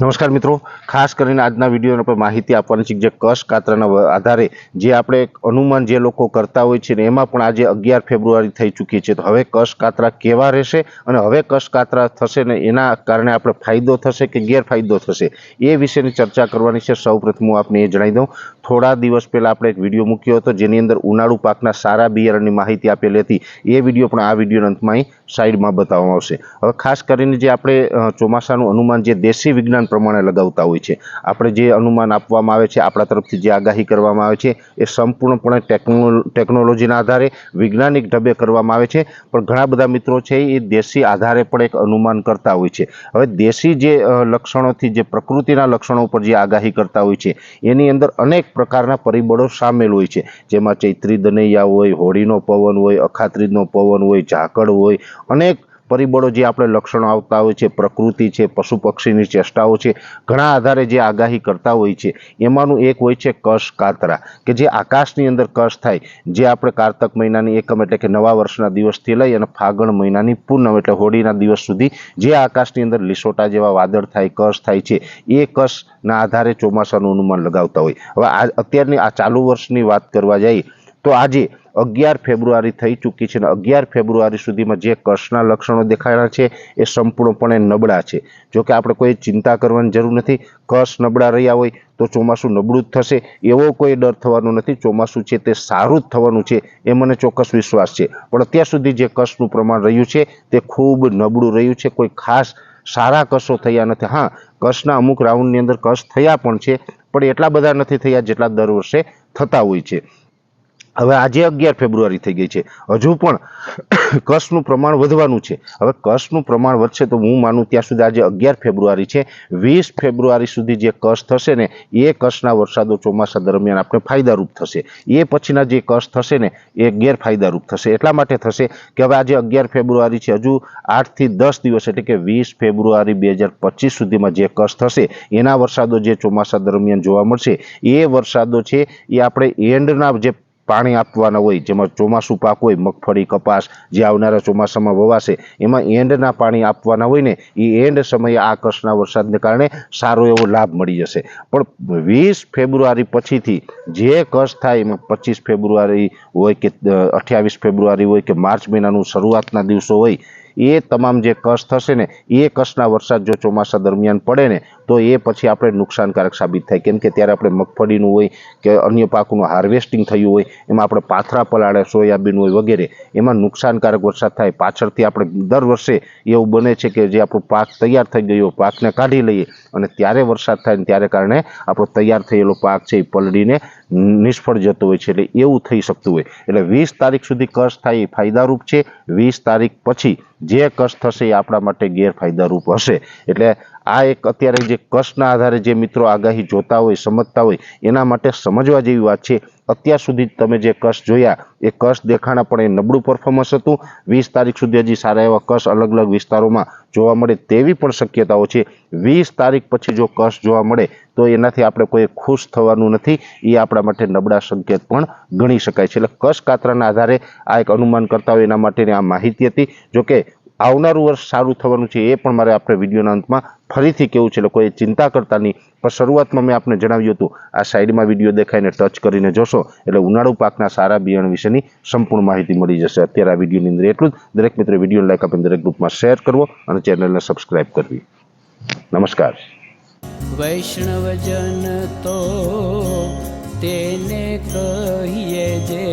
નમસ્કાર મિત્રો. ખાસ કરીને આજના વિડીયોને આપણે માહિતી આપવાની છે જે કશ કાતરાના આધારે જે આપણે અનુમાન જે લોકો કરતા હોય છે ને એમાં પણ આજે અગિયાર ફેબ્રુઆરી થઈ ચૂકી છે. તો હવે કશ કાતરા કેવા રહેશે અને હવે કશ કાતરા થશે ને એના કારણે આપણે ફાયદો થશે કે ગેરફાયદો થશે એ વિશેની ચર્ચા કરવાની છે. સૌપ્રથમ હું આપને એ જણાવી દઉં. થોડા દિવસ પહેલાં આપણે એક વીડિયો મૂક્યો હતો જેની અંદર ઉનાળુ પાકના સારા બિયારણની માહિતી આપેલી હતી. એ વીડિયો પણ આ વિડીયોના અંતમાં અહીં સાઈડમાં બતાવવામાં આવશે. હવે ખાસ કરીને જે આપણે ચોમાસાનું અનુમાન જે દેશી વિજ્ઞાન પ્રમાણે લગાવતા હોય છે, આપણે જે અનુમાન આપવામાં આવે છે, આપણા તરફથી જે આગાહી કરવામાં આવે છે, એ સંપૂર્ણપણે ટેકનો ટેકનોલોજીના આધારે વૈજ્ઞાનિક ઢબે કરવામાં આવે છે. પણ ઘણા બધા મિત્રો છે, એ દેશી આધારે પણ એક અનુમાન કરતા હોય છે. હવે દેશી જે લક્ષણોથી જે પ્રકૃતિના લક્ષણો ઉપર જે આગાહી કરતા હોય છે, એની અંદર અનેક પ્રકારના પરિબળો સામેલ હોય છે. જેમાં ચૈત્રી દનૈયા હોય, હોળીનો પવન હોય, અખાત્રીજનો પવન હોય, ઝાકળ હોય અનેક પરિબળો જે આપણે લક્ષણો આવતા હોય છે, પ્રકૃતિ છે પશુ પક્ષીની ચેષ્ટાઓ છે, ઘણા આધારે જે આગાહી કરતા હોય છે, એમાંનું એક હોય છે કશ કાતરા, કે જે આકાશની અંદર કશ થાય, જે આપણે કારતક મહિનાની એકમ એટલે કે નવા વર્ષના દિવસથી લઈ અને ફાગણ મહિનાની પૂનમ એટલે હોળીના દિવસ સુધી જે આકાશની અંદર લીસોટા જેવા વાદળ થાય, કશ થાય છે, એ કશના આધારે ચોમાસાનું અનુમાન લગાવતા હોય. હવે આ અત્યારની આ ચાલુ વર્ષની વાત કરવા જઈએ, તો આજે અગિયાર ફેબ્રુઆરી થઈ ચૂકી છે અને અગિયાર ફેબ્રુઆરી સુધીમાં જે કર્ષના લક્ષણો દેખાયા છે એ સંપૂર્ણપણે નબળા છે. જો કે આપણે કોઈ ચિંતા કરવાની જરૂર નથી. કશ નબળા રહ્યા હોય તો ચોમાસું નબળું જ થશે. એવો કોઈ ડર થવાનો નથી. ચોમાસું છે તે સારું જ થવાનું છે એ મને ચોક્કસ વિશ્વાસ છે. પણ અત્યાર સુધી જે કષનું પ્રમાણ રહ્યું છે તે ખૂબ નબળું રહ્યું છે. કોઈ ખાસ સારા કશો થયા નથી. હા કશના અમુક રાઉન્ડની અંદર કશ થયા પણ છે, પણ એટલા બધા નથી થયા જેટલા દર વર્ષે થતા હોય છે. હવે આજે અગિયાર ફેબ્રુઆરી થઈ ગઈ છે. હજુ પણ કશનું પ્રમાણ વધવાનું છે. હવે કશનું પ્રમાણ વધશે તો હું માનું ત્યાં સુધી આજે અગિયાર ફેબ્રુઆરી છે. વીસ ફેબ્રુઆરી સુધી જે કશ થશે ને, એ કશના વરસાદો ચોમાસા દરમિયાન આપણે ફાયદારૂપ થશે. એ પછીના જે કશ થશે ને, એ ગેરફાયદારૂપ થશે. એટલા માટે થશે કે હવે આજે અગિયાર ફેબ્રુઆરી છે. હજુ આઠથી દસ દિવસ એટલે કે વીસ ફેબ્રુઆરી બે હજાર પચીસ સુધીમાં જે કશ થશે, એના વરસાદો જે ચોમાસા દરમિયાન જોવા મળશે, એ વરસાદો છે એ આપણે એન્ડના જે પાણી આપવાના હોય, જેમાં ચોમાસું પાક હોય, મગફળી, કપાસ જે આવનારા ચોમાસામાં વવાશે, એમાં એન્ડના પાણી આપવાના હોય ને એ એન્ડ સમયે આ કચ્છના વરસાદને કારણે સારો એવો લાભ મળી જશે. પણ વીસ ફેબ્રુઆરી પછીથી જે કચ્છ થાય એમાં પચીસ ફેબ્રુઆરી હોય કે અઠ્યાવીસ ફેબ્રુઆરી હોય કે માર્ચ મહિનાનું શરૂઆતના દિવસો હોય, એ તમામ જે કચ્છ થશે ને, એ કચ્છના વરસાદ જો ચોમાસા દરમિયાન પડે ને તો એ પછી આપણે નુકસાનકારક સાબિત થાય. કેમ કે ત્યારે આપણે મગફળીનું હોય કે અન્ય પાકનું હાર્વેસ્ટિંગ થયું હોય, એમાં આપણે પાથરા પલાળે સોયાબીન હોય વગેરે, એમાં નુકસાનકારક વરસાદ થાય. પાછળથી આપણે દર વર્ષે એવું બને છે કે જે આપણો પાક તૈયાર થઈ ગયો, પાકને કાઢી લઈએ અને ત્યારે વરસાદ થાય ને ત્યારે કારણે આપણો તૈયાર થયેલો પાક છે એ પલળીને નિષ્ફળ જતો હોય છે. એટલે એવું થઈ શકતું હોય. એટલે વીસ તારીખ સુધી કષ્ટ થાય એ ફાયદારૂપ છે. વીસ તારીખ પછી જે કષ્ટ થશે એ આપણા માટે ગેરફાયદારૂપ હશે. એટલે આ એક અત્યારે જે કશના આધારે જે મિત્રો આગાહી જોતા હોય, સમજતા હોય, એના માટે સમજવા જેવી વાત છે. અત્યાર સુધી તમે જે કશ જોયા, એ કશ દેખાણા પણ એ નબળું પરફોર્મન્સ હતું. વીસ તારીખ સુધી હજી સારા એવા કશ અલગ અલગ વિસ્તારોમાં જોવા મળે તેવી પણ શક્યતાઓ છે. વીસ તારીખ પછી જો કશ જોવા મળે, તો એનાથી આપણે કોઈ ખુશ થવાનું નથી. એ આપણા માટે નબળા સંકેત પણ ગણી શકાય છે. એટલે કશ કાતરાના આધારે આ એક અનુમાન કરતા હોય એના માટેની આ માહિતી હતી. જોકે આવનારું વર્ષ સારું થવાનું છે એ પણ મારે આપણે વિડીયોના અંતમાં ફરીથી કેવું છે. કોઈ ચિંતા કરતા નહીં પણ શરૂઆતમાં મેં આપને જણાવ્યું હતું, આ સાઈડમાં વીડિયો દેખાઈને ટચ કરીને જોશો, એટલે ઉનાળુ પાકના સારા બિયારણ વિશેની સંપૂર્ણ માહિતી મળી જશે. અત્યારે આ વિડીયોની અંદર એટલું જ. દરેક મિત્રો વીડિયો લાઈક આપીને દરેક ગ્રુપમાં શેર કરવો અને ચેનલને સબસ્ક્રાઇબ કરવી. નમસ્કાર. વૈષ્ણવજન તો તેને કહીએ જે